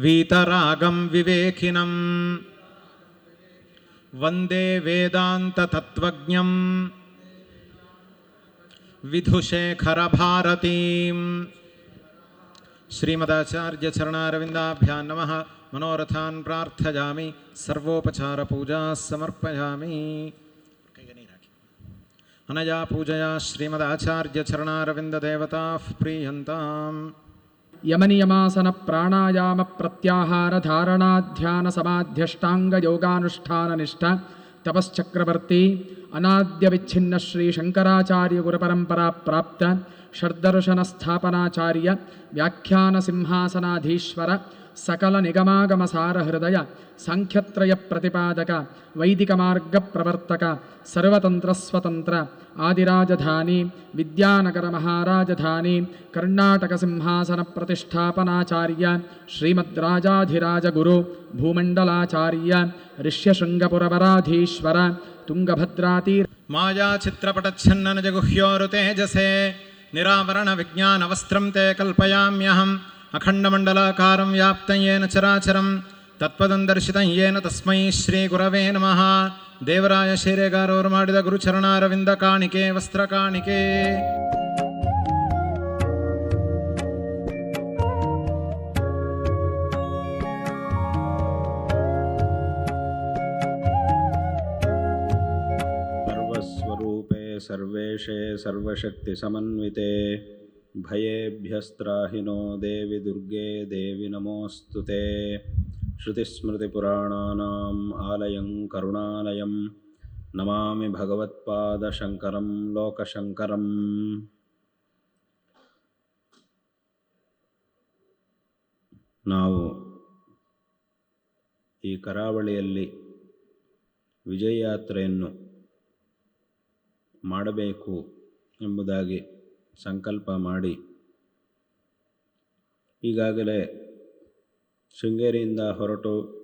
वीतरागं विवेकिनं। वंदे वेदान्ततत्त्वज्ञं। विधुशेखरभारतीम् श्रीमदाचार्यचरणारविन्दाभ्यां नमः। मनोरथान् प्रार्थयामि। सर्वोपचारपूजाः समर्पयामि अनया पूजया श्रीमदाचार्यचरणारविन्ददेवताः प्रीयन्ताम्। యమనియమాసన ప్రాణాయామ ప్రత్యాహార ధారణాధ్యాన సమాధ్యష్టాంగ యోగానుష్ఠాన నిష్ట తపశ్చక్రవర్తి అనాద్యవిచ్ఛిన్న శ్రీ శంకరాచార్య గురుపరంపరా ప్రాప్త షడ్దర్శన స్థాపనాచార్య వ్యాఖ్యాన సింహాసనాధీశ్వర సకల నిగమాగమ సారహృదయ సాంఖ్యత్రయ ప్రతిపాదక వైదిక మార్గ ప్రవర్తక సర్వతంత్ర ఆదిరాజధాని విద్యానగర మహారాజధాని కర్ణాటక సింహాసన ప్రతిష్టాపనాచార్య శ్రీమద్ భూమండలాచార్య ఋష్యశృంగపురవరాధీశ్వర ಭೂಮಂಡಲಾಚಾರ್ಯ ಋಷ್ಯಶೃಂಗಪುರವರಾಧೀಶ್ವರ ತುಂಗಭದ್ರಾತೀರ मायाचित्रपटच्छन्ननजगुह्योरुतेजसे निरावरणविज्ञानवस्त्रं ते कल्पयाम्यहम् अखण्डमण्डलाकारं व्याप्तं येन चराचरं तत्पदं दर्शितं येन तस्मै श्रीगुरवे नमः ದೇವರಾಯ ಶೇರೆಗಾರವರು ಮಾಡಿದ ಗುರುಚರಣಾರವಿಂದ ಕಾಣಿಕೆ ವಸ್ತ್ರ ಕಾಣಿಕೆ सर्वेशे सर्वशक्तिसमन्विते भयेभ्यस्त्राहिनो देवि दुर्गे देवि नमोऽस्तु ते श्रुतिस्मृतिपुराणानाम् आलयं करुणालयं नमामि भगवत्पादशङ्करं लोकशङ्करम् ನಾವು ಈ ಕರಾವಳಿಯಲ್ಲಿ ವಿಜಯ ಯಾತ್ರೆಯನ್ನು ಮಾಡಬೇಕು ಎಂಬುದಾಗಿ ಸಂಕಲ್ಪ ಮಾಡಿ. ಈಗಾಗಲೇ ಶೃಂಗೇರಿಯಿಂದ ಹೊರಟು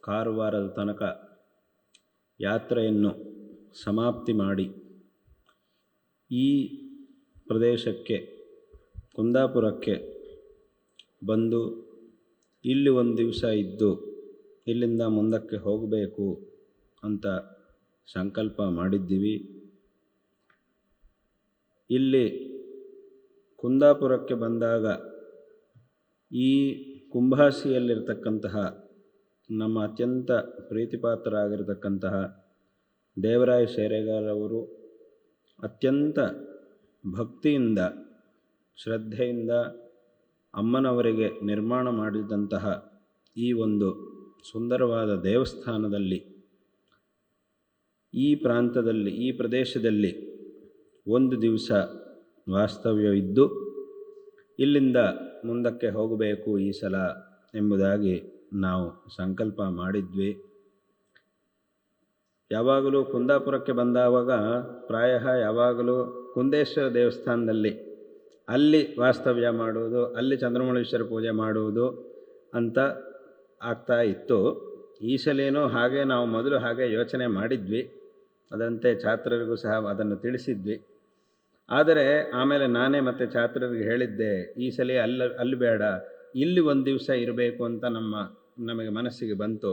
ಕಾರವಾರದ ತನಕ ಯಾತ್ರೆಯನ್ನು ಸಮಾಪ್ತಿ ಮಾಡಿ ಈ ಪ್ರದೇಶಕ್ಕೆ, ಕುಂದಾಪುರಕ್ಕೆ ಬಂದು ಇಲ್ಲಿ ಒಂದು ದಿವಸ ಇದ್ದು ಇಲ್ಲಿಂದ ಮುಂದಕ್ಕೆ ಹೋಗಬೇಕು ಅಂತ ಸಂಕಲ್ಪ ಮಾಡಿದ್ದೀವಿ. ಇಲ್ಲಿ ಕುಂದಾಪುರಕ್ಕೆ ಬಂದಾಗ ಈ ಕುಂಭಾಸಿಯಲ್ಲಿರ್ತಕ್ಕಂತಹ ನಮ್ಮ ಅತ್ಯಂತ ಪ್ರೀತಿಪಾತ್ರರಾಗಿರ್ತಕ್ಕಂತಹ ದೇವರಾಯ ಸೇರೆಗಾರವರು ಅತ್ಯಂತ ಭಕ್ತಿಯಿಂದ, ಶ್ರದ್ಧೆಯಿಂದ ಅಮ್ಮನವರಿಗೆ ನಿರ್ಮಾಣ ಮಾಡಿದಂತಹ ಈ ಒಂದು ಸುಂದರವಾದ ದೇವಸ್ಥಾನದಲ್ಲಿ ಈ ಪ್ರಾಂತದಲ್ಲಿ, ಈ ಪ್ರದೇಶದಲ್ಲಿ ಒಂದು ದಿವಸ ವಾಸ್ತವ್ಯವಿದ್ದು ಇಲ್ಲಿಂದ ಮುಂದಕ್ಕೆ ಹೋಗಬೇಕು ಈ ಸಲ ಎಂಬುದಾಗಿ ನಾವು ಸಂಕಲ್ಪ ಮಾಡಿದ್ವಿ. ಯಾವಾಗಲೂ ಕುಂದಾಪುರಕ್ಕೆ ಬಂದಾವಾಗ ಪ್ರಾಯ ಯಾವಾಗಲೂ ಕುಂದೇಶ್ವರ ದೇವಸ್ಥಾನದಲ್ಲಿ ಅಲ್ಲಿ ವಾಸ್ತವ್ಯ ಮಾಡುವುದು, ಅಲ್ಲಿ ಚಂದ್ರಮೌಳೇಶ್ವರ ಪೂಜೆ ಮಾಡುವುದು ಅಂತ ಆಗ್ತಾ ಇತ್ತು. ಈ ಸಲೇನೂ ಹಾಗೆ ನಾವು ಮೊದಲು ಹಾಗೆ ಯೋಚನೆ ಮಾಡಿದ್ವಿ. ಅದರಂತೆ ಛಾತ್ರರಿಗೂ ಸಹ ಅದನ್ನು ತಿಳಿಸಿದ್ವಿ. ಆದರೆ ಆಮೇಲೆ ನಾನೇ ಮತ್ತೆ ಛಾತ್ರರಿಗೆ ಹೇಳಿದ್ದೆ, ಈ ಸಲ ಅಲ್ಲ, ಅಲ್ಲಿ ಬೇಡ, ಇಲ್ಲಿ ಒಂದು ದಿವಸ ಇರಬೇಕು ಅಂತ ನಮ್ಮ, ನಮಗೆ ಮನಸ್ಸಿಗೆ ಬಂತು.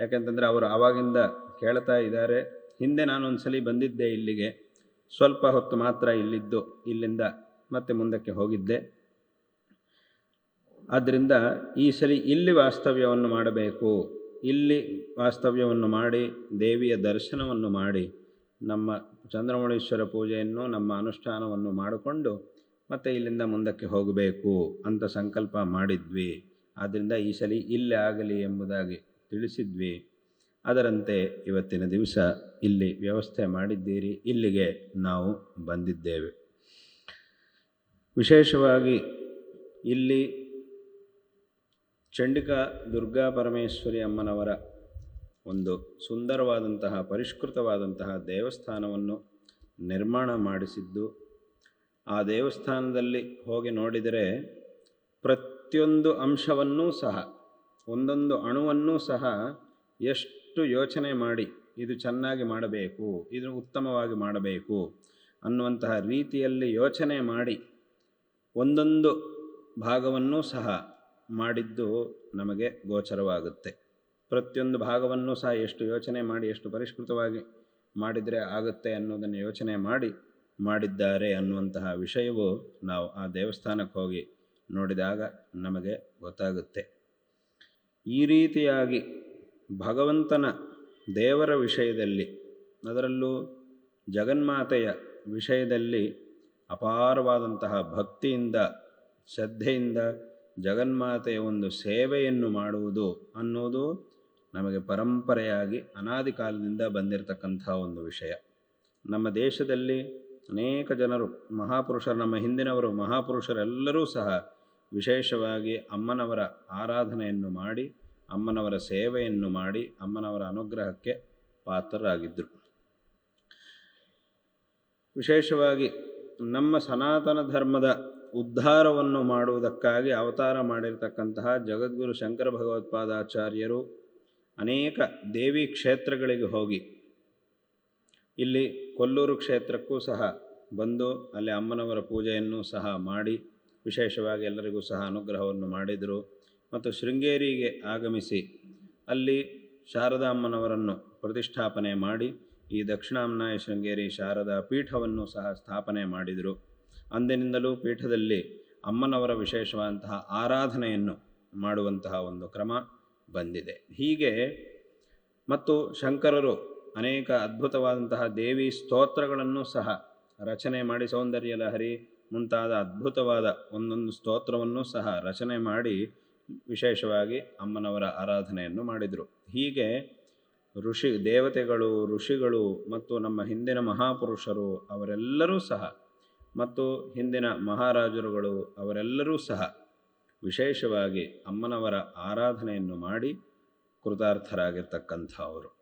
ಯಾಕಂತಂದರೆ ಅವರು ಆವಾಗಿಂದ ಕೇಳ್ತಾ ಇದ್ದಾರೆ, ಹಿಂದೆ ನಾನು ಒಂದು ಸಲ ಬಂದಿದ್ದೆ ಇಲ್ಲಿಗೆ, ಸ್ವಲ್ಪ ಹೊತ್ತು ಮಾತ್ರ ಇಲ್ಲಿದ್ದು, ಇಲ್ಲಿಂದ ಮತ್ತೆ ಮುಂದಕ್ಕೆ ಹೋಗಿದ್ದೆ. ಆದ್ದರಿಂದ ಈ ಸಲ ಇಲ್ಲಿ ವಾಸ್ತವ್ಯವನ್ನು ಮಾಡಬೇಕು, ಇಲ್ಲಿ ವಾಸ್ತವ್ಯವನ್ನು ಮಾಡಿ, ದೇವಿಯ ದರ್ಶನವನ್ನು ಮಾಡಿ ನಮ್ಮ ಚಂದ್ರಮೌಳೇಶ್ವರ ಪೂಜೆಯನ್ನು ನಮ್ಮ ಅನುಷ್ಠಾನವನ್ನು ಮಾಡಿಕೊಂಡು ಮತ್ತು ಇಲ್ಲಿಂದ ಮುಂದಕ್ಕೆ ಹೋಗಬೇಕು ಅಂತ ಸಂಕಲ್ಪ ಮಾಡಿದ್ವಿ. ಆದ್ದರಿಂದ ಈ ಸಲ ಇಲ್ಲೇ ಆಗಲಿ ಎಂಬುದಾಗಿ ತಿಳಿಸಿದ್ವಿ. ಅದರಂತೆ ಇವತ್ತಿನ ದಿವಸ ಇಲ್ಲಿ ವ್ಯವಸ್ಥೆ ಮಾಡಿದ್ದೀರಿ. ಇಲ್ಲಿಗೆ ನಾವು ಬಂದಿದ್ದೇವೆ. ವಿಶೇಷವಾಗಿ ಇಲ್ಲಿ ಚಂಡಿಕಾ ದುರ್ಗಾ ಪರಮೇಶ್ವರಿ ಅಮ್ಮನವರ ಒಂದು ಸುಂದರವಾದಂತಹ, ಪರಿಷ್ಕೃತವಾದಂತಹ ದೇವಸ್ಥಾನವನ್ನು ನಿರ್ಮಾಣ ಮಾಡಿಸಿದ್ದು, ಆ ದೇವಸ್ಥಾನದಲ್ಲಿ ಹೋಗಿ ನೋಡಿದರೆ ಪ್ರತಿಯೊಂದು ಅಂಶವನ್ನೂ ಸಹ, ಒಂದೊಂದು ಅಣುವನ್ನೂ ಸಹ ಎಷ್ಟು ಯೋಚನೆ ಮಾಡಿ ಇದು ಚೆನ್ನಾಗಿ ಮಾಡಬೇಕು, ಇದು ಉತ್ತಮವಾಗಿ ಮಾಡಬೇಕು ಅನ್ನುವಂತಹ ರೀತಿಯಲ್ಲಿ ಯೋಚನೆ ಮಾಡಿ ಒಂದೊಂದು ಭಾಗವನ್ನೂ ಸಹ ಮಾಡಿದ್ದು ನಮಗೆ ಗೋಚರವಾಗುತ್ತೆ. ಪ್ರತಿಯೊಂದು ಭಾಗವನ್ನು ಸಹ ಎಷ್ಟು ಯೋಚನೆ ಮಾಡಿ, ಎಷ್ಟು ಪರಿಷ್ಕೃತವಾಗಿ ಮಾಡಿದರೆ ಆಗುತ್ತೆ ಅನ್ನೋದನ್ನು ಯೋಚನೆ ಮಾಡಿ ಮಾಡಿದ್ದಾರೆ ಅನ್ನುವಂತಹ ವಿಷಯವು ನಾವು ಆ ದೇವಸ್ಥಾನಕ್ಕೆ ಹೋಗಿ ನೋಡಿದಾಗ ನಮಗೆ ಗೊತ್ತಾಗುತ್ತೆ. ಈ ರೀತಿಯಾಗಿ ಭಗವಂತನ ದೇವರ ವಿಷಯದಲ್ಲಿ, ಅದರಲ್ಲೂ ಜಗನ್ಮಾತೆಯ ವಿಷಯದಲ್ಲಿ ಅಪಾರವಾದಂತಹ ಭಕ್ತಿಯಿಂದ, ಶ್ರದ್ಧೆಯಿಂದ ಜಗನ್ಮಾತೆಯ ಒಂದು ಸೇವೆಯನ್ನು ಮಾಡುವುದು ಅನ್ನೋದು ನಮಗೆ ಪರಂಪರೆಯಾಗಿ ಅನಾದಿ ಕಾಲದಿಂದ ಬಂದಿರತಕ್ಕಂಥ ಒಂದು ವಿಷಯ. ನಮ್ಮ ದೇಶದಲ್ಲಿ ಅನೇಕ ಜನರು, ಮಹಾಪುರುಷರು, ನಮ್ಮ ಹಿಂದಿನವರು, ಮಹಾಪುರುಷರೆಲ್ಲರೂ ಸಹ ವಿಶೇಷವಾಗಿ ಅಮ್ಮನವರ ಆರಾಧನೆಯನ್ನು ಮಾಡಿ, ಅಮ್ಮನವರ ಸೇವೆಯನ್ನು ಮಾಡಿ, ಅಮ್ಮನವರ ಅನುಗ್ರಹಕ್ಕೆ ಪಾತ್ರರಾಗಿದ್ದರು ವಿಶೇಷವಾಗಿ ನಮ್ಮ ಸನಾತನ ಧರ್ಮದ ಉದ್ಧಾರವನ್ನು ಮಾಡುವುದಕ್ಕಾಗಿ ಅವತಾರ ಮಾಡಿರ್ತಕ್ಕಂತಹ ಜಗದ್ಗುರು ಶಂಕರ ಭಗವತ್ಪಾದಾಚಾರ್ಯರು ಅನೇಕ ದೇವಿ ಕ್ಷೇತ್ರಗಳಿಗೆ ಹೋಗಿ. ಇಲ್ಲಿ ಕೊಲ್ಲೂರು ಕ್ಷೇತ್ರಕ್ಕೂ ಸಹ ಬಂದು ಅಲ್ಲಿ ಅಮ್ಮನವರ ಪೂಜೆಯನ್ನು ಸಹ ಮಾಡಿ, ವಿಶೇಷವಾಗಿ ಎಲ್ಲರಿಗೂ ಸಹ ಅನುಗ್ರಹವನ್ನು ಮಾಡಿದರು. ಮತ್ತು ಶೃಂಗೇರಿಗೆ ಆಗಮಿಸಿ ಅಲ್ಲಿ ಶಾರದಾ ಅಮ್ಮನವರನ್ನು ಪ್ರತಿಷ್ಠಾಪನೆ ಮಾಡಿ, ಈ ದಕ್ಷಿಣಾಮ್ನಾಯ ಶೃಂಗೇರಿ ಶಾರದಾ ಪೀಠವನ್ನು ಸಹ ಸ್ಥಾಪನೆ ಮಾಡಿದರು. ಅಂದಿನಿಂದಲೂ ಪೀಠದಲ್ಲಿ ಅಮ್ಮನವರ ವಿಶೇಷವಾದಂತಹ ಆರಾಧನೆಯನ್ನು ಮಾಡುವಂತಹ ಒಂದು ಕ್ರಮ. ಬಂದಿದೆ. ಹೀಗೆ ಮತ್ತು ಶಂಕರರು ಅನೇಕ ಅದ್ಭುತವಾದಂತಹ ದೇವಿ ಸ್ತೋತ್ರಗಳನ್ನು ಸಹ ರಚನೆ ಮಾಡಿ, ಸೌಂದರ್ಯ ಲಹರಿ ಮುಂತಾದ ಅದ್ಭುತವಾದ ಒಂದೊಂದು ಸ್ತೋತ್ರವನ್ನು ಸಹ ರಚನೆ ಮಾಡಿ ವಿಶೇಷವಾಗಿ ಅಮ್ಮನವರ ಆರಾಧನೆಯನ್ನು ಮಾಡಿದರು. ಹೀಗೆ ಋಷಿ ದೇವತೆಗಳು, ಋಷಿಗಳು ಮತ್ತು ನಮ್ಮ ಹಿಂದಿನ ಮಹಾಪುರುಷರು ಅವರೆಲ್ಲರೂ ಸಹ ಮತ್ತು ಹಿಂದಿನ ಮಹಾರಾಜರುಗಳು ಅವರೆಲ್ಲರೂ ಸಹ ವಿಶೇಷವಾಗಿ ಅಮ್ಮನವರ ಆರಾಧನೆಯನ್ನು ಮಾಡಿ ಕೃತಾರ್ಥರಾಗಿರ್ತಕ್ಕಂಥವರು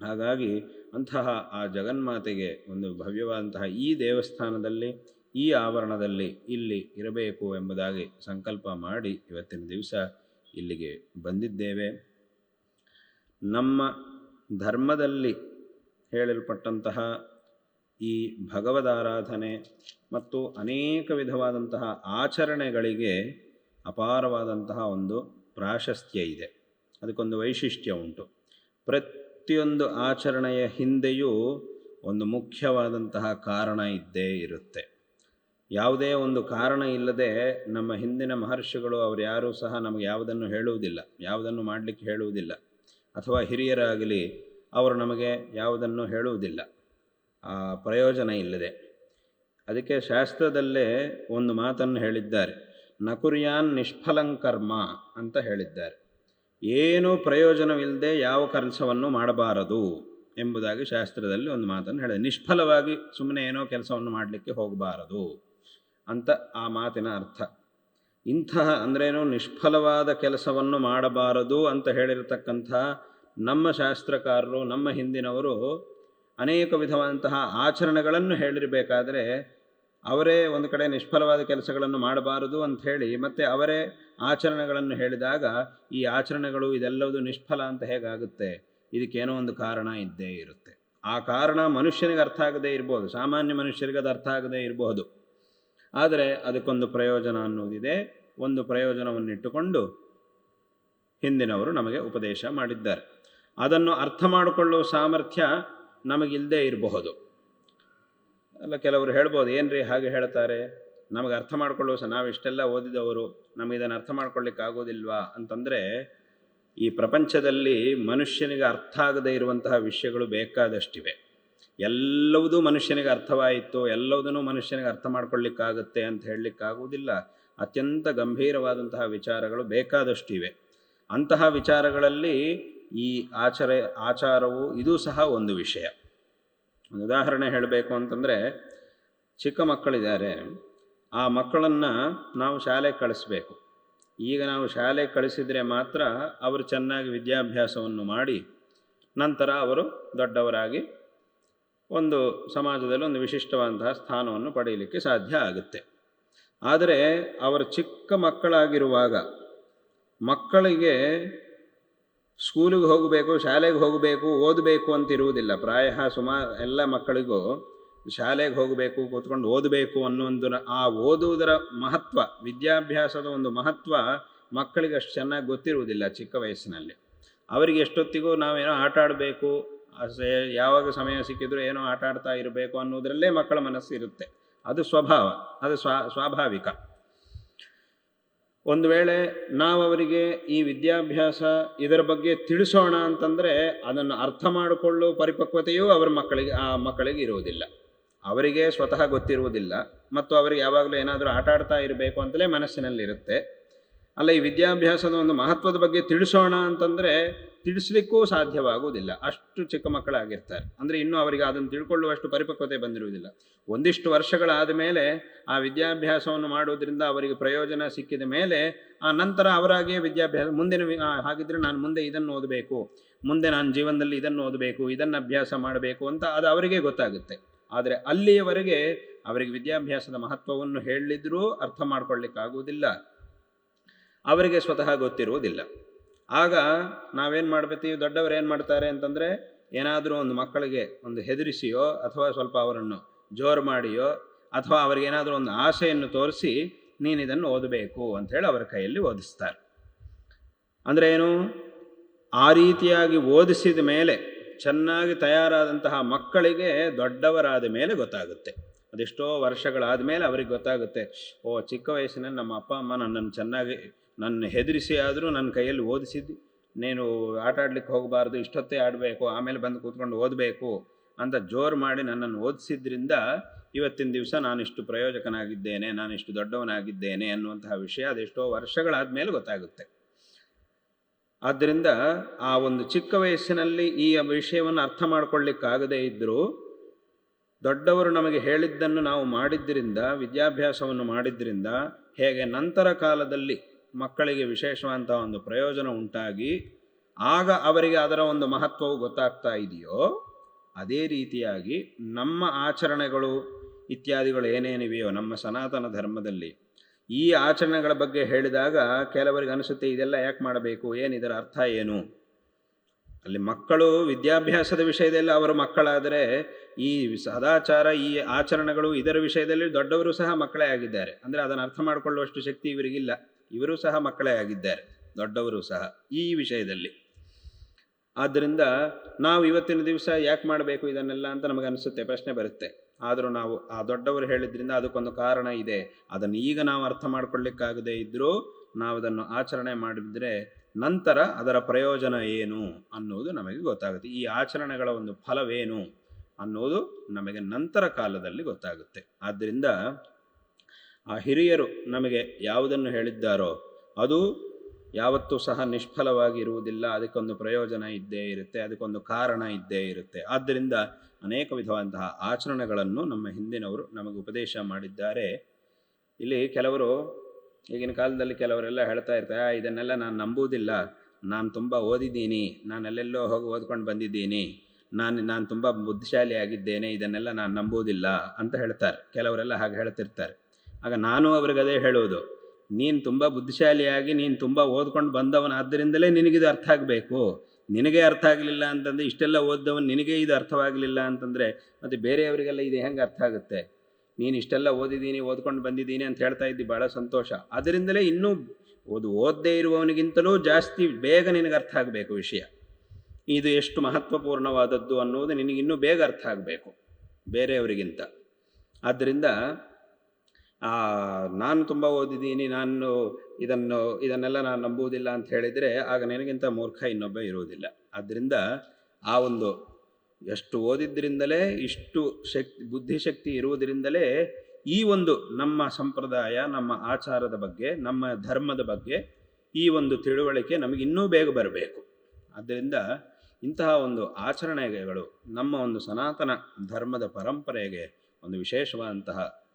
ಹಾಗಾಗಿ ಅಂತಹ ಆ ಜಗನ್ಮಾತೆಗೆ ಒಂದು ಭವ್ಯವಾದಂತಹ ಈ ದೇವಸ್ಥಾನದಲ್ಲಿ, ಈ ಆವರಣದಲ್ಲಿ ಇಲ್ಲಿ ಇರಬೇಕು ಎಂಬುದಾಗಿ ಸಂಕಲ್ಪ ಮಾಡಿ ಇವತ್ತಿನ ದಿವಸ ಇಲ್ಲಿಗೆ ಬಂದಿದ್ದೇವೆ. ನಮ್ಮ ಧರ್ಮದಲ್ಲಿ ಹೇಳಲ್ಪಟ್ಟಂತಹ ಈ ಭಗವದಾರಾಧನೆ ಮತ್ತು ಅನೇಕ ವಿಧವಾದಂತಹ ಆಚರಣೆಗಳಿಗೆ ಅಪಾರವಾದಂತಹ ಒಂದು ಪ್ರಾಶಸ್ತ್ಯ ಇದೆ. ಅದಕ್ಕೊಂದು ವೈಶಿಷ್ಟ್ಯ ಉಂಟು. ಪ್ರತಿಯೊಂದು ಆಚರಣೆಯ ಹಿಂದೆಯೂ ಒಂದು ಮುಖ್ಯವಾದಂತಹ ಕಾರಣ ಇದ್ದೇ ಇರುತ್ತೆ. ಯಾವುದೇ ಒಂದು ಕಾರಣ ಇಲ್ಲದೆ ನಮ್ಮ ಹಿಂದಿನ ಮಹರ್ಷಿಗಳು ಅವರು ಯಾರೂ ಸಹ ನಮಗೆ ಯಾವುದನ್ನು ಹೇಳುವುದಿಲ್ಲ, ಯಾವುದನ್ನು ಮಾಡಲಿಕ್ಕೆ ಹೇಳುವುದಿಲ್ಲ. ಅಥವಾ ಹಿರಿಯರಾಗಲಿ ಅವರು ನಮಗೆ ಯಾವುದನ್ನು ಹೇಳುವುದಿಲ್ಲ. ಆ ಪ್ರಯೋಜನ ಇಲ್ಲದೆ. ಅದಕ್ಕೆ ಶಾಸ್ತ್ರದಲ್ಲೇ ಒಂದು ಮಾತನ್ನು ಹೇಳಿದ್ದಾರೆ. ನಕುರ್ಯಾನ್ ನಿಷ್ಫಲಂಕರ್ಮ ಅಂತ ಹೇಳಿದ್ದಾರೆ. ಏನೂ ಪ್ರಯೋಜನವಿಲ್ಲದೆ ಯಾವ ಕೆಲಸವನ್ನು ಮಾಡಬಾರದು ಎಂಬುದಾಗಿ ಶಾಸ್ತ್ರದಲ್ಲಿ ಒಂದು ಮಾತನ್ನು ಹೇಳಿದೆ. ನಿಷ್ಫಲವಾಗಿ ಸುಮ್ಮನೆ ಏನೋ ಕೆಲಸವನ್ನು ಮಾಡಲಿಕ್ಕೆ ಹೋಗಬಾರದು ಅಂತ ಆ ಮಾತಿನ ಅರ್ಥ. ಇಂತಹ ಅಂದ್ರೇನು ನಿಷ್ಫಲವಾದ ಕೆಲಸವನ್ನು ಮಾಡಬಾರದು ಅಂತ ಹೇಳಿರತಕ್ಕಂಥ ನಮ್ಮ ಶಾಸ್ತ್ರಕಾರರು, ನಮ್ಮ ಹಿಂದಿನವರು ಅನೇಕ ವಿಧವಾದಂತಹ ಆಚರಣೆಗಳನ್ನು ಹೇಳಿರಬೇಕಾದ್ರೆ ಅವರೇ ಒಂದು ಕಡೆ ನಿಷ್ಫಲವಾದ ಕೆಲಸಗಳನ್ನು ಮಾಡಬಾರದು ಅಂತ ಹೇಳಿ ಮತ್ತೆ ಅವರೇ ಆಚರಣೆಗಳನ್ನು ಹೇಳಿದಾಗ ಈ ಆಚರಣೆಗಳು ಇದೆಲ್ಲವೂ ನಿಷ್ಫಲ ಅಂತ ಹೇಗಾಗುತ್ತೆ? ಇದಕ್ಕೇನೋ ಒಂದು ಕಾರಣ ಇದ್ದೇ ಇರುತ್ತೆ. ಆ ಕಾರಣ ಮನುಷ್ಯನಿಗೆ ಅರ್ಥ ಆಗದೇ ಇರಬಹುದು ಸಾಮಾನ್ಯ ಮನುಷ್ಯರಿಗೆ ಅದು ಅರ್ಥ ಆಗದೇ ಇರಬಹುದು ಆದರೆ ಅದಕ್ಕೊಂದು ಪ್ರಯೋಜನ ಅನ್ನೋದಿದೆ. ಒಂದು ಪ್ರಯೋಜನವನ್ನಿಟ್ಟುಕೊಂಡು ಹಿಂದಿನವರು ನಮಗೆ ಉಪದೇಶ ಮಾಡಿದ್ದಾರೆ. ಅದನ್ನು ಅರ್ಥ ಮಾಡಿಕೊಳ್ಳುವ ಸಾಮರ್ಥ್ಯ ನಮಗಿಲ್ಲದೆ ಇರಬಹುದು. ಅಲ್ಲ, ಕೆಲವರು ಹೇಳ್ಬೋದು, ಏನ್ರಿ ಹಾಗೆ ಹೇಳ್ತಾರೆ? ನಮಗೆ ಅರ್ಥ ಮಾಡಿಕೊಳ್ಳುವ ಸಹ ನಾವು ಇಷ್ಟೆಲ್ಲ ಓದಿದವರು, ನಮಗೆ ಇದನ್ನು ಅರ್ಥ ಮಾಡ್ಕೊಳ್ಳಿಕ್ಕೆ ಆಗೋದಿಲ್ವಾ? ಅಂತಂದರೆ, ಈ ಪ್ರಪಂಚದಲ್ಲಿ ಮನುಷ್ಯನಿಗೆ ಅರ್ಥ ಆಗದೇ ಇರುವಂತಹ ವಿಷಯಗಳು ಬೇಕಾದಷ್ಟಿವೆ. ಎಲ್ಲವುದೂ ಮನುಷ್ಯನಿಗೆ ಅರ್ಥವಾಯಿತು, ಎಲ್ಲವುದನ್ನು ಮನುಷ್ಯನಿಗೆ ಅರ್ಥ ಮಾಡ್ಕೊಳ್ಳಿಕ್ಕಾಗುತ್ತೆ ಅಂತ ಹೇಳಲಿಕ್ಕಾಗುವುದಿಲ್ಲ ಅತ್ಯಂತ ಗಂಭೀರವಾದಂತಹ ವಿಚಾರಗಳು ಬೇಕಾದಷ್ಟಿವೆ. ಅಂತಹ ವಿಚಾರಗಳಲ್ಲಿ ಈ ಆಚಾರ, ಆಚಾರವು ಇದು ಸಹ ಒಂದು ವಿಷಯ. ಒಂದು ಉದಾಹರಣೆ ಹೇಳಬೇಕು ಅಂತಂದರೆ ಚಿಕ್ಕ ಮಕ್ಕಳಿದ್ದಾರೆ. ಆ ಮಕ್ಕಳನ್ನು ನಾವು ಶಾಲೆಗೆ ಕಳಿಸ್ಬೇಕು. ಈಗ ನಾವು ಶಾಲೆಗೆ ಕಳಿಸಿದರೆ ಮಾತ್ರ ಅವರು ಚೆನ್ನಾಗಿ ವಿದ್ಯಾಭ್ಯಾಸವನ್ನು ಮಾಡಿ ನಂತರ ಅವರು ದೊಡ್ಡವರಾಗಿ ಒಂದು ಸಮಾಜದಲ್ಲಿ ಒಂದು ವಿಶಿಷ್ಟವಾದಂತಹ ಸ್ಥಾನವನ್ನು ಪಡೆಯಲಿಕ್ಕೆ ಸಾಧ್ಯ ಆಗುತ್ತೆ. ಆದರೆ ಅವರು ಚಿಕ್ಕ ಮಕ್ಕಳಾಗಿರುವಾಗ ಮಕ್ಕಳಿಗೆ ಸ್ಕೂಲಿಗೆ ಹೋಗಬೇಕು, ಶಾಲೆಗೆ ಹೋಗಬೇಕು, ಓದಬೇಕು ಅಂತ ಇರುವುದಿಲ್ಲ ಪ್ರಾಯ ಸುಮಾರು ಎಲ್ಲ ಮಕ್ಕಳಿಗೂ ಶಾಲೆಗೆ ಹೋಗಬೇಕು, ಕೂತ್ಕೊಂಡು ಓದಬೇಕು ಅನ್ನೋ ಒಂದು ಆ ಓದುವುದರ ಮಹತ್ವ, ವಿದ್ಯಾಭ್ಯಾಸದ ಒಂದು ಮಹತ್ವ ಮಕ್ಕಳಿಗೆ ಅಷ್ಟು ಚೆನ್ನಾಗಿ ಗೊತ್ತಿರುವುದಿಲ್ಲ ಚಿಕ್ಕ ವಯಸ್ಸಿನಲ್ಲಿ. ಅವರಿಗೆ ಎಷ್ಟೊತ್ತಿಗೂ ನಾವೇನೋ ಆಟ ಆಡಬೇಕು ಯಾವಾಗ ಸಮಯ ಸಿಕ್ಕಿದ್ರು ಏನೋ ಆಟ ಆಡ್ತಾ ಇರಬೇಕು ಅನ್ನೋದರಲ್ಲೇ ಮಕ್ಕಳ ಮನಸ್ಸು ಇರುತ್ತೆ ಅದು ಸ್ವಭಾವ, ಅದು ಸ್ವಾ ಸ್ವಾಭಾವಿಕ. ಒಂದು ವೇಳೆ ನಾವು ಅವರಿಗೆ ಈ ವಿದ್ಯಾಭ್ಯಾಸ ಇದರ ಬಗ್ಗೆ ತಿಳಿಸೋಣ ಅಂತಂದರೆ ಅದನ್ನು ಅರ್ಥ ಮಾಡಿಕೊಳ್ಳುವ ಪರಿಪಕ್ವತೆಯೂ ಅವರ ಮಕ್ಕಳಿಗೆ, ಆ ಮಕ್ಕಳಿಗೆ ಇರುವುದಿಲ್ಲ. ಅವರಿಗೆ ಸ್ವತಃ ಗೊತ್ತಿರುವುದಿಲ್ಲ. ಮತ್ತು ಅವರಿಗೆ ಯಾವಾಗಲೂ ಏನಾದರೂ ಆಟ ಆಡ್ತಾ ಇರಬೇಕು ಅಂತಲೇ ಮನಸ್ಸಿನಲ್ಲಿರುತ್ತೆ. ಅಲ್ಲ, ಈ ವಿದ್ಯಾಭ್ಯಾಸದ ಒಂದು ಮಹತ್ವದ ಬಗ್ಗೆ ತಿಳಿಸೋಣ ಅಂತಂದರೆ ತಿಳಿಸ್ಲಿಕ್ಕೂ ಸಾಧ್ಯವಾಗುವುದಿಲ್ಲ. ಅಷ್ಟು ಚಿಕ್ಕ ಮಕ್ಕಳಾಗಿರ್ತಾರೆ. ಅಂದರೆ ಇನ್ನೂ ಅವರಿಗೆ ಅದನ್ನು ತಿಳ್ಕೊಳ್ಳುವಷ್ಟು ಪರಿಪಕ್ವತೆ ಬಂದಿರುವುದಿಲ್ಲ. ಒಂದಿಷ್ಟು ವರ್ಷಗಳಾದ ಮೇಲೆ ಆ ವಿದ್ಯಾಭ್ಯಾಸವನ್ನು ಮಾಡುವುದರಿಂದ ಅವರಿಗೆ ಪ್ರಯೋಜನ ಸಿಕ್ಕಿದ ಮೇಲೆ ಆ ನಂತರ ಅವರಾಗಿಯೇ ವಿದ್ಯಾಭ್ಯಾಸ ಮುಂದಿನ ಹಾಗಿದ್ರೆ ನಾನು ಮುಂದೆ ಇದನ್ನು ಓದಬೇಕು, ಮುಂದೆ ನಾನು ಜೀವನದಲ್ಲಿ ಇದನ್ನು ಓದಬೇಕು, ಇದನ್ನು ಅಭ್ಯಾಸ ಮಾಡಬೇಕು ಅಂತ ಅದು ಅವರಿಗೆ ಗೊತ್ತಾಗುತ್ತೆ. ಆದರೆ ಅಲ್ಲಿಯವರೆಗೆ ಅವರಿಗೆ ವಿದ್ಯಾಭ್ಯಾಸದ ಮಹತ್ವವನ್ನು ಹೇಳಿದ್ರೂ ಅರ್ಥ ಮಾಡ್ಕೊಳ್ಳಿಕ್ಕಾಗುವುದಿಲ್ಲ. ಅವರಿಗೆ ಸ್ವತಃ ಗೊತ್ತಿರುವುದಿಲ್ಲ. ಆಗ ನಾವೇನು ಮಾಡಬೇಕು? ದೊಡ್ಡವರು ಏನು ಮಾಡ್ತಾರೆ ಅಂತಂದರೆ, ಏನಾದರೂ ಒಂದು ಮಕ್ಕಳಿಗೆ ಒಂದು ಹೆದರಿಸಿಯೋ ಅಥವಾ ಸ್ವಲ್ಪ ಅವರನ್ನು ಜೋರು ಮಾಡಿಯೋ ಅಥವಾ ಅವರಿಗೇನಾದರೂ ಒಂದು ಆಸೆಯನ್ನು ತೋರಿಸಿ ನೀನು ಇದನ್ನು ಓದಬೇಕು ಅಂಥೇಳಿ ಅವರ ಕೈಯಲ್ಲಿ ಓದಿಸ್ತಾರೆ. ಅಂದರೆ ಏನು? ಆ ರೀತಿಯಾಗಿ ಓದಿಸಿದ ಮೇಲೆ ಚೆನ್ನಾಗಿ ತಯಾರಾದಂತಹ ಮಕ್ಕಳಿಗೆ ದೊಡ್ಡವರಾದ ಮೇಲೆ ಗೊತ್ತಾಗುತ್ತೆ. ಅದೆಷ್ಟೋ ವರ್ಷಗಳಾದ ಮೇಲೆ ಅವರಿಗೆ ಗೊತ್ತಾಗುತ್ತೆ. ಓ, ಚಿಕ್ಕ ವಯಸ್ಸಿನಲ್ಲಿ ನಮ್ಮ ಅಪ್ಪ, ಅಮ್ಮ ನನ್ನನ್ನು ಚೆನ್ನಾಗಿ ನನ್ನ ಹೆದರಿಸಿ ಆದರೂ ನನ್ನ ಕೈಯಲ್ಲಿ ಓದಿಸಿದ್ದು. ನೀನು ಆಟ ಆಡ್ಲಿಕ್ಕೆ ಹೋಗಬಾರ್ದು, ಇಷ್ಟೊತ್ತೇ ಆಡಬೇಕು, ಆಮೇಲೆ ಬಂದು ಕೂತ್ಕೊಂಡು ಓದಬೇಕು ಅಂತ ಜೋರು ಮಾಡಿ ನನ್ನನ್ನು ಓದಿಸಿದ್ರಿಂದ ಇವತ್ತಿನ ದಿವಸ ನಾನಿಷ್ಟು ಪ್ರಯೋಜಕನಾಗಿದ್ದೇನೆ ನಾನಿಷ್ಟು ದೊಡ್ಡವನಾಗಿದ್ದೇನೆ ಅನ್ನುವಂತಹ ವಿಷಯ ಅದೆಷ್ಟೋ ವರ್ಷಗಳಾದ ಮೇಲೆ ಗೊತ್ತಾಗುತ್ತೆ. ಆದ್ದರಿಂದ ಆ ಒಂದು ಚಿಕ್ಕ ವಯಸ್ಸಿನಲ್ಲಿ ಈ ವಿಷಯವನ್ನು ಅರ್ಥ ಮಾಡಿಕೊಳ್ಳಿಕ್ಕಾಗದೇ ಇದ್ದರೂ ದೊಡ್ಡವರು ನಮಗೆ ಹೇಳಿದ್ದನ್ನು ನಾವು ಮಾಡಿದ್ದರಿಂದ ವಿದ್ಯಾಭ್ಯಾಸವನ್ನು ಮಾಡಿದ್ದರಿಂದ ಹೇಗೆ ನಂತರ ಕಾಲದಲ್ಲಿ ಮಕ್ಕಳಿಗೆ ವಿಶೇಷವಾದಂಥ ಒಂದು ಪ್ರಯೋಜನ ಉಂಟಾಗಿ ಆಗ ಅವರಿಗೆ ಅದರ ಒಂದು ಮಹತ್ವವು ಗೊತ್ತಾಗ್ತಾ ಇದೆಯೋ, ಅದೇ ರೀತಿಯಾಗಿ ನಮ್ಮ ಆಚರಣೆಗಳು ಇತ್ಯಾದಿಗಳು ಏನೇನಿವೆಯೋ, ನಮ್ಮ ಸನಾತನ ಧರ್ಮದಲ್ಲಿ ಈ ಆಚರಣೆಗಳ ಬಗ್ಗೆ ಹೇಳಿದಾಗ ಕೆಲವರಿಗೆ ಅನಿಸುತ್ತೆ, ಇದೆಲ್ಲ ಯಾಕೆ ಮಾಡಬೇಕು, ಏನು ಇದರ ಅರ್ಥ ಏನು? ಅಲ್ಲಿ ಮಕ್ಕಳು ವಿದ್ಯಾಭ್ಯಾಸದ ವಿಷಯದಲ್ಲಿ ಅವರು ಮಕ್ಕಳಾದರೆ ಈ ಸದಾಚಾರ, ಈ ಆಚರಣೆಗಳು ಇದರ ವಿಷಯದಲ್ಲಿ ದೊಡ್ಡವರು ಸಹ ಮಕ್ಕಳೇ ಆಗಿದ್ದಾರೆ. ಅಂದರೆ ಅದನ್ನು ಅರ್ಥ ಮಾಡಿಕೊಳ್ಳುವಷ್ಟು ಶಕ್ತಿ ಇವರಿಗಿಲ್ಲ. ಇವರು ಸಹ ಮಕ್ಕಳೇ ಆಗಿದ್ದಾರೆ, ದೊಡ್ಡವರು ಸಹ ಈ ವಿಷಯದಲ್ಲಿ. ಆದ್ದರಿಂದ ನಾವು ಇವತ್ತಿನ ದಿವಸ ಯಾಕೆ ಮಾಡಬೇಕು ಇದನ್ನೆಲ್ಲ ಅಂತ ನಮಗೆ ಅನಿಸುತ್ತೆ, ಪ್ರಶ್ನೆ ಬರುತ್ತೆ. ಆದರೂ ನಾವು ಆ ದೊಡ್ಡವರು ಹೇಳಿದ್ರಿಂದ ಅದಕ್ಕೊಂದು ಕಾರಣ ಇದೆ. ಅದನ್ನು ಈಗ ನಾವು ಅರ್ಥ ಮಾಡ್ಕೊಳ್ಳಿಕ್ಕಾಗದೇ ಇದ್ದರೂ ನಾವು ಅದನ್ನು ಆಚರಣೆ ಮಾಡಿದರೆ ನಂತರ ಅದರ ಪ್ರಯೋಜನ ಏನು ಅನ್ನೋದು ನಮಗೆ ಗೊತ್ತಾಗುತ್ತೆ. ಈ ಆಚರಣೆಗಳ ಒಂದು ಫಲವೇನು ಅನ್ನೋದು ನಮಗೆ ನಂತರ ಕಾಲದಲ್ಲಿ ಗೊತ್ತಾಗುತ್ತೆ. ಆದ್ದರಿಂದ ಆ ಹಿರಿಯರು ನಮಗೆ ಯಾವುದನ್ನು ಹೇಳಿದ್ದಾರೋ ಅದು ಯಾವತ್ತೂ ಸಹ ನಿಷ್ಫಲವಾಗಿ ಇರುವುದಿಲ್ಲ ಅದಕ್ಕೊಂದು ಪ್ರಯೋಜನ ಇದ್ದೇ ಇರುತ್ತೆ, ಅದಕ್ಕೊಂದು ಕಾರಣ ಇದ್ದೇ ಇರುತ್ತೆ. ಆದ್ದರಿಂದ ಅನೇಕ ವಿಧವಾದಂತಹ ಆಚರಣೆಗಳನ್ನು ನಮ್ಮ ಹಿಂದಿನವರು ನಮಗೆ ಉಪದೇಶ ಮಾಡಿದ್ದಾರೆ. ಇಲ್ಲಿ ಕೆಲವರು, ಈಗಿನ ಕಾಲದಲ್ಲಿ ಕೆಲವರೆಲ್ಲ ಹೇಳ್ತಾ ಇರ್ತಾರೆ ಇದನ್ನೆಲ್ಲ ನಾನು ನಂಬುವುದಿಲ್ಲ. ನಾನು ತುಂಬ ಓದಿದ್ದೀನಿ. ನಾನು ಅಲ್ಲೆಲ್ಲೋ ಹೋಗಿ ಓದ್ಕೊಂಡು ಬಂದಿದ್ದೀನಿ. ನಾನು ನಾನು ತುಂಬ ಬುದ್ಧಿಶಾಲಿ ಆಗಿದ್ದೇನೆ ಇದನ್ನೆಲ್ಲ ನಾನು ನಂಬುವುದಿಲ್ಲ ಅಂತ ಹೇಳ್ತಾರೆ. ಕೆಲವರೆಲ್ಲ ಹಾಗೆ ಹೇಳ್ತಿರ್ತಾರೆ. ಆಗ ನಾನು ಅವ್ರಿಗೆ ಅದೇ ಹೇಳೋದು ನೀನು ತುಂಬ ಬುದ್ಧಿಶಾಲಿಯಾಗಿ, ನೀನು ತುಂಬ ಓದ್ಕೊಂಡು ಬಂದವನಾದ್ದರಿಂದಲೇ ನಿನಗಿದು ಅರ್ಥ ಆಗಬೇಕು. ನಿನಗೆ ಅರ್ಥ ಆಗಲಿಲ್ಲ ಅಂತಂದರೆ ಇಷ್ಟೆಲ್ಲ ಓದ್ದವನು ನಿನಗೆ ಇದು ಅರ್ಥವಾಗಲಿಲ್ಲ ಅಂತಂದರೆ ಮತ್ತು ಬೇರೆಯವರಿಗೆಲ್ಲ ಇದು ಹೆಂಗೆ ಅರ್ಥ ಆಗುತ್ತೆ? ನೀನು ಇಷ್ಟೆಲ್ಲ ಓದಿದ್ದೀನಿ, ಓದ್ಕೊಂಡು ಬಂದಿದ್ದೀನಿ ಅಂತ ಹೇಳ್ತಾ ಇದ್ದಿ ಭಾಳ ಸಂತೋಷ. ಅದರಿಂದಲೇ ಇನ್ನೂ ಓದು, ಓದದೇ ಇರುವವನಿಗಿಂತಲೂ ಜಾಸ್ತಿ ಬೇಗ ನಿನಗೆ ಅರ್ಥ ಆಗಬೇಕು ವಿಷಯ. ಇದು ಎಷ್ಟು ಮಹತ್ವಪೂರ್ಣವಾದದ್ದು ಅನ್ನೋದು ನಿನಗಿನ್ನೂ ಬೇಗ ಅರ್ಥ ಆಗಬೇಕು, ಬೇರೆಯವರಿಗಿಂತ. ಆದ್ದರಿಂದ ನಾನು ತುಂಬ ಓದಿದ್ದೀನಿ, ನಾನು ಇದನ್ನು, ಇದನ್ನೆಲ್ಲ ನಾನು ನಂಬುವುದಿಲ್ಲ ಅಂತ ಹೇಳಿದರೆ ಆಗ ನಿನಗಿಂತ ಮೂರ್ಖ ಇನ್ನೊಬ್ಬ ಇರುವುದಿಲ್ಲ. ಆದ್ದರಿಂದ ಆ ಒಂದು ಎಷ್ಟು ಓದಿದ್ರಿಂದಲೇ, ಇಷ್ಟು ಶಕ್ತಿ, ಬುದ್ಧಿಶಕ್ತಿ ಇರುವುದರಿಂದಲೇ ಈ ಒಂದು ನಮ್ಮ ಸಂಪ್ರದಾಯ, ನಮ್ಮ ಆಚಾರದ ಬಗ್ಗೆ, ನಮ್ಮ ಧರ್ಮದ ಬಗ್ಗೆ ಈ ಒಂದು ತಿಳುವಳಿಕೆ ನಮಗೆ ಇನ್ನೂ ಬೇಗ ಬರಬೇಕು. ಆದ್ದರಿಂದ ಇಂತಹ ಒಂದು ಆಚರಣೆಗಳು ನಮ್ಮ ಒಂದು ಸನಾತನ ಧರ್ಮದ ಪರಂಪರೆಗೆ ಒಂದು ವಿಶೇಷವಾದಂತಹ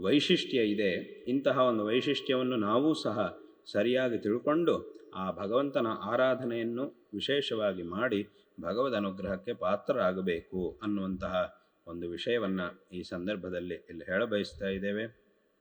ವೈಶಿಷ್ಟ್ಯ ಇದೆ. ಇಂತಹ ಒಂದು ವೈಶಿಷ್ಟ್ಯವನ್ನು ನಾವೂ ಸಹ ಸರಿಯಾಗಿ ತಿಳ್ಕೊಂಡು ಆ ಭಗವಂತನ ಆರಾಧನೆಯನ್ನು ವಿಶೇಷವಾಗಿ ಮಾಡಿ ಭಗವದ್ ಅನುಗ್ರಹಕ್ಕೆ ಪಾತ್ರರಾಗಬೇಕು ಅನ್ನುವಂತಹ ಒಂದು ವಿಷಯವನ್ನು ಈ ಸಂದರ್ಭದಲ್ಲಿ ಇಲ್ಲಿ ಹೇಳಬಯಸ್ತಾ ಇದ್ದೇವೆ.